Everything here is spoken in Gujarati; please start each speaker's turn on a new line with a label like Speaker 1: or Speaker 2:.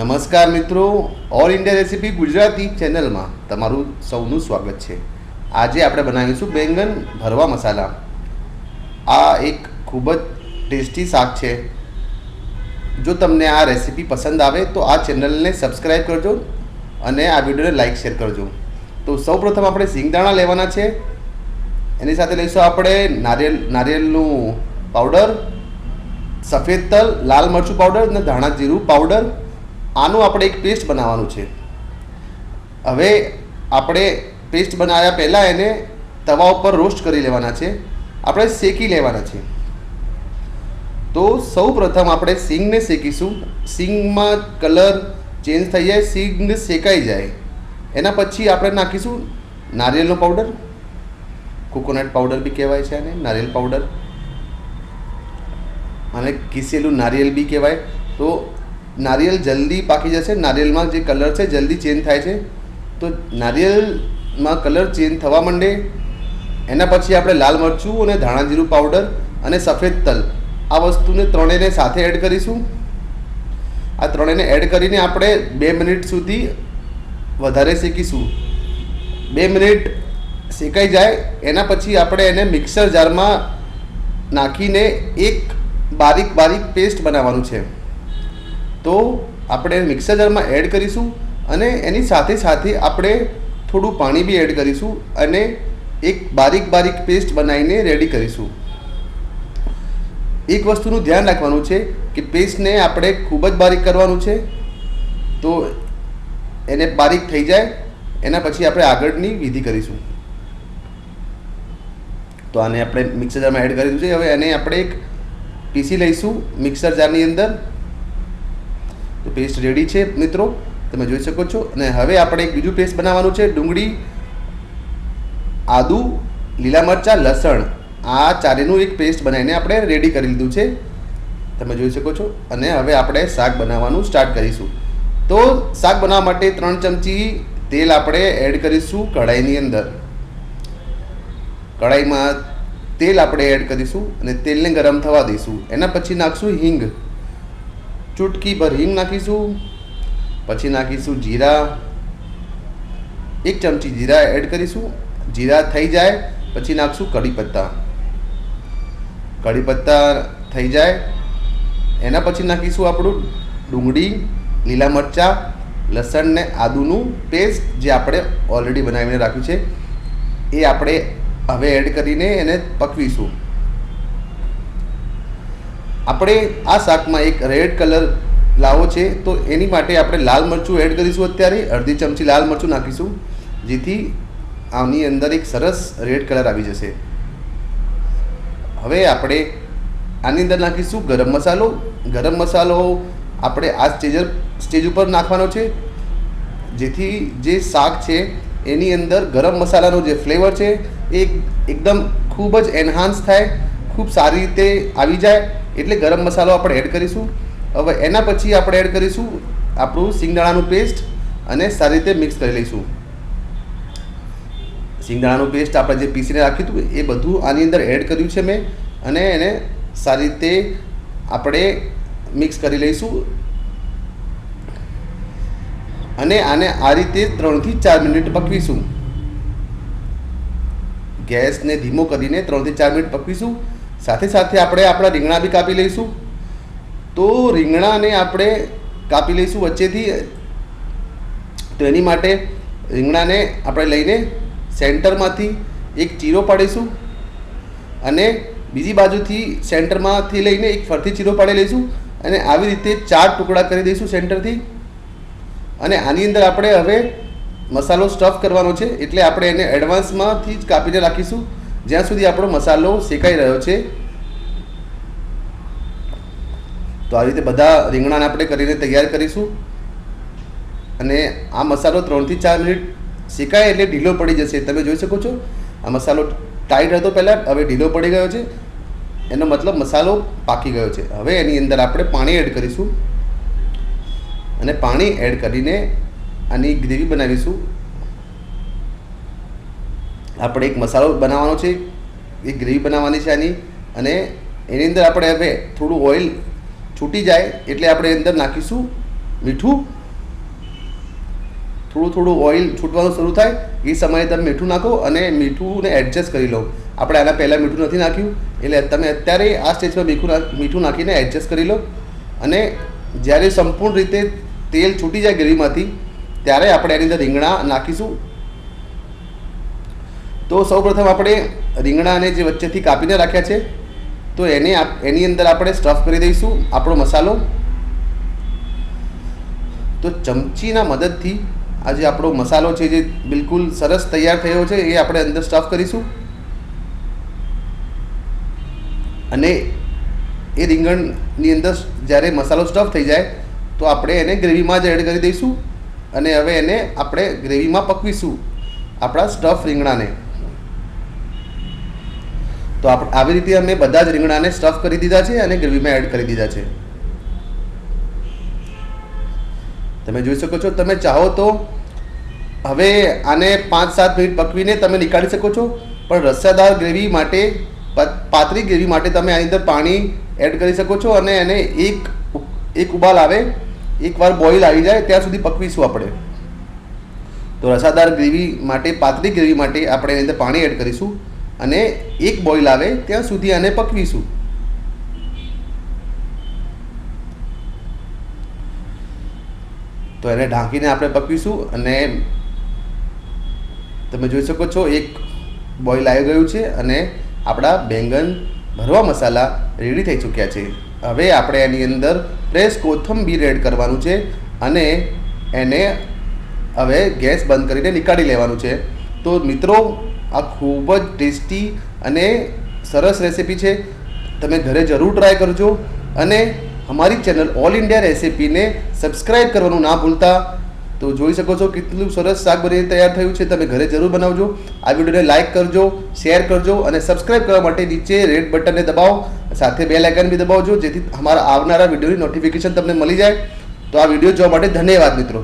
Speaker 1: નમસ્કાર મિત્રો ઓલ ઇન્ડિયા રેસીપી ગુજરાતી ચેનલમાં તમારું સૌનું સ્વાગત છે. આજે આપણે બનાવીશું બેંગન ભરવા મસાલા. આ એક ખૂબ જ ટેસ્ટી શાક છે. જો તમને આ રેસીપી પસંદ આવે તો આ ચેનલને સબસ્ક્રાઈબ કરજો અને આ વિડીયોને લાઇક શેર કરજો. તો સૌપ્રથમ આપણે સિંગદાણા લેવાના છે. એની સાથે લઈશું આપણે નારિયેલ, નારિયેલનું પાવડર સફેદ તલ, લાલ મરચું પાવડર અને ધાણા જીરું પાવડર આનું આપણે એક પેસ્ટ બનાવવાનું છે. હવે આપણે પેસ્ટ બનાવ્યા પહેલાં એને તવા ઉપર રોસ્ટ કરી લેવાના છે. આપણે શેકી લેવાના છે. તો સૌ પ્રથમ આપણે સિંગને શેકીશું. સિંગમાં કલર ચેન્જ થઈ જાય, સિંગ શેકાઈ જાય. એના પછી આપણે નાખીશું નારિયેળનો પાવડર. કોકોનટ પાવડર બી કહેવાય છે અને નારિયેળ પાવડર. અને કિસેલું નારિયેળ બી કહેવાય. તો નારિયેળ જલ્દી પાકી જશે નારિયેળમાં જે કલર છે, જલ્દી ચેન્જ થાય છે. તો નારિયેલમાં કલર ચેન્જ થવા માંડે. એના પછી આપણે લાલ મરચું અને ધાણા જીરું પાવડર અને સફેદ તલ આ વસ્તુને ત્રણેયને સાથે એડ કરીશું. આ ત્રણેયને એડ કરીને આપણે બે મિનિટ સુધી વધારે શેકીશું. બે મિનિટ શેકાઈ જાય, એના પછી આપણે એને મિક્સર જારમાં નાખીને એક બારીક બારીક પેસ્ટ બનાવવાનું છે. તો આપણે મિક્સર જારમાં એડ કરીશું અને એની સાથે સાથે આપણે થોડું પાણી બી એડ કરીશું અને એક બારીક બારીક પેસ્ટ બનાવીને રેડી કરીશું. એક વસ્તુનું ધ્યાન રાખવાનું છે કે પેસ્ટને આપણે ખૂબ જ બારીક કરવાનું છે. તો એને બારીક થઈ જાય, એના પછી આપણે આગળની વિધિ કરીશું. તો આને આપણે મિક્સર જારમાં એડ કરી દીધું છે. હવે એને આપણે એક પીસી લઈશું મિક્સર જારની અંદર. તો પેસ્ટ રેડી છે. મિત્રો, તમે જોઈ શકો છો. અને હવે આપણે એક બીજું પેસ્ટ બનાવવાનું છે. ડુંગળી, આદુ, લીલા મરચાં, લસણ. આ ચારેનું એક પેસ્ટ બનાવીને આપણે રેડી કરી લીધું છે. તમે જોઈ શકો છો. અને હવે આપણે શાક બનાવવાનું સ્ટાર્ટ કરીશું. તો શાક બનાવવા માટે ત્રણ ચમચી તેલ આપણે એડ કરીશું કઢાઈની અંદર. કઢાઈમાં તેલ આપણે એડ કરીશું અને તેલને ગરમ થવા દઈશું. એના પછી નાખશું હિંગ. ચૂટકી ભર હિંગ નાખીશું, પછી નાખીશું જીરા. એક ચમચી જીરા એડ કરીશું. જીરા થઈ જાય, પછી નાખશું કઢી પત્તા કઢી પત્તા થઈ જાય, એના પછી નાખીશું આપણું ડુંગળી, લીલા મરચાં, લસણ ને આદુનું પેસ્ટ જે આપણે ઓલરેડી બનાવીને રાખ્યું છે, એ આપણે હવે એડ કરીને એને પકવીશું. આપણે આ શાકમાં એક રેડ કલર લાવો છે, તો એની માટે આપણે લાલ મરચું એડ કરીશું અત્યારે. અડધી ચમચી લાલ મરચું નાખીશું, જેથી આની અંદર એક સરસ રેડ કલર આવી જશે. હવે આપણે આની અંદર નાખીશું ગરમ મસાલો. ગરમ મસાલો આપણે આ સ્ટેજ સ્ટેજ ઉપર નાખવાનો છે, જેથી જે શાક છે, એની અંદર ગરમ મસાલાનો જે ફ્લેવર છે, એ એકદમ ખૂબ જ એન્હાન્સ થાય, ખૂબ સારી રીતે આવી જાય. એટલે ગરમ મસાલો આપણે એડ કરીશું. હવે એના પછી આપણે એડ કરીશું આપણું સિંગદાણાનું પેસ્ટ અને સારી રીતે મિક્સ કરી લઈશું. સિંગદાણાનું પેસ્ટ આપણે જે પીસીને રાખ્યું હતું એ બધું આની અંદર એડ કર્યું છે મેં અને એને સારી રીતે આપણે મિક્સ કરી લઈશું. અને આને આ રીતે ત્રણથી ચાર મિનિટ પકવીશું. ગેસને ધીમો કરીને ત્રણથી ચાર મિનિટ પકવીશું. સાથે સાથે આપણે આપણા રીંગણા બી કાપી લઈશું. તો રીંગણાને આપણે કાપી લઈશું વચ્ચેથી. તો એની માટે રીંગણાને આપણે લઈને સેન્ટરમાંથી એક ચીરો પાડીશું અને બીજી બાજુથી સેન્ટરમાંથી લઈને એક ફરતી ચીરો પાડી લઈશું અને આવી રીતે ચાર ટુકડા કરી દઈશું સેન્ટરથી. અને આની અંદર આપણે હવે મસાલો સ્ટફ કરવાનો છે એટલે આપણે એને એડવાન્સમાંથી જ કાપીને રાખીશું. જ્યાં સુધી આપણો મસાલો શેકાઈ રહ્યો છે, તો આ રીતે બધા રીંગણાને આપણે કરીને તૈયાર કરીશું. અને આ મસાલો ત્રણથી ચાર મિનિટ શેકાય એટલે ઢીલો પડી જશે. તમે જોઈ શકો છો, આ મસાલો ટાઈટ હતો પહેલાં, હવે ઢીલો પડી ગયો છે. એનો મતલબ મસાલો પાકી ગયો છે. હવે એની અંદર આપણે પાણી એડ કરીશું. અને પાણી એડ કરીને આની ગ્રેવી બનાવીશું. આપણે એક મસાલો બનાવવાનો છે, એક ગ્રેવી બનાવવાની છે આની, અને એની અંદર આપણે હવે થોડું ઓઇલ છૂટી જાય એટલે આપણે અંદર નાખીશું મીઠું. થોડું થોડું ઓઇલ છૂટવાનું શરૂ થાય, એ સમયે તમે મીઠું નાખો અને મીઠુંને એડજસ્ટ કરી લો. આપણે આના પહેલાં મીઠું નથી નાખ્યું, એટલે તમે અત્યારે આ સ્ટેજમાં મીઠું મીઠું નાખીને એડજસ્ટ કરી લો. અને જ્યારે સંપૂર્ણ રીતે તેલ છૂટી જાય ગ્રેવીમાંથી, ત્યારે આપણે એની અંદર રીંગણા નાખીશું. તો સૌપ્રથમ આપણે રીંગણાને જે વચ્ચેથી કાપીને રાખ્યા છે, તો એને એની અંદર આપણે સ્ટફ કરી દઈશું, આપણો મસાલો. તો ચમચીના મદદથી આ જે આપણો મસાલો છે, જે બિલકુલ સરસ તૈયાર થયો છે, એ આપણે અંદર સ્ટફ કરીશું. અને એ રીંગણની અંદર જ્યારે મસાલો સ્ટફ થઈ જાય, તો આપણે એને ગ્રેવીમાં જ એડ કરી દઈશું. અને હવે એને આપણે ગ્રેવીમાં પકવીશું, આપણા સ્ટફ રીંગણાને. તો આવી રીતે અમે બધા જ રીંગણાને સ્ટફ કરી દીધા છે અને ગ્રેવીમાં એડ કરી દીધા છે. તમે જોઈ શકો છો, તમે ચાહો તો હવે આને પાંચ સાત મિનિટ પકવીને તમે નીકાળી શકો છો, પણ રસ્સાદાર ગ્રેવી માટે પાતળી ગ્રેવી માટે તમે આની અંદર પાણી એડ કરી શકો છો અને એને એક એક ઉબાલ આવે એકવાર બોઇલ આવી જાય, ત્યાં સુધી પકવીશું આપણે. તો રસાદાર ગ્રેવી માટે, પાતળી ગ્રેવી માટે આપણે એની અંદર પાણી એડ કરીશું. અને એક બોઇલ આવે ત્યાં સુધી આને પકવીશું. તો એને ઢાંકીને આપણે પકવીશું અને તમે જોઈ શકો છો એક બોઇલ આવી ગયું છે અને આપણા બેંગન ભરવા મસાલા રેડી થઈ ચૂક્યા છે. હવે આપણે એની અંદર ફ્રેશ કોથંબીર એડ કરવાનું છે અને એને હવે ગેસ બંધ કરીને નીકાળી લેવાનું છે. તો મિત્રો આ ખૂબ જ ટેસ્ટી અને સરસ રેસીપી છે. તમે ઘરે જરૂર ટ્રાય કરજો અને અમારી ચેનલ ઓલ ઇન્ડિયા રેસીપીને સબસ્ક્રાઈબ કરવાનું ના ભૂલતા. તો જોઈ શકો છો કેટલું સરસ શાક બની તૈયાર થયું છે. તમે ઘરે જરૂર બનાવજો. આ વિડીયોને લાઇક કરજો શેર કરજો અને સબસ્ક્રાઈબ કરવા માટે નીચે રેડ બટનને દબાવો. સાથે બે લાઇકન બી દબાવજો જેથી અમારા આવનારા વિડીયોની નોટિફિકેશન તમને મળી જાય. તો આ વીડિયો જોવા માટે ધન્યવાદ મિત્રો.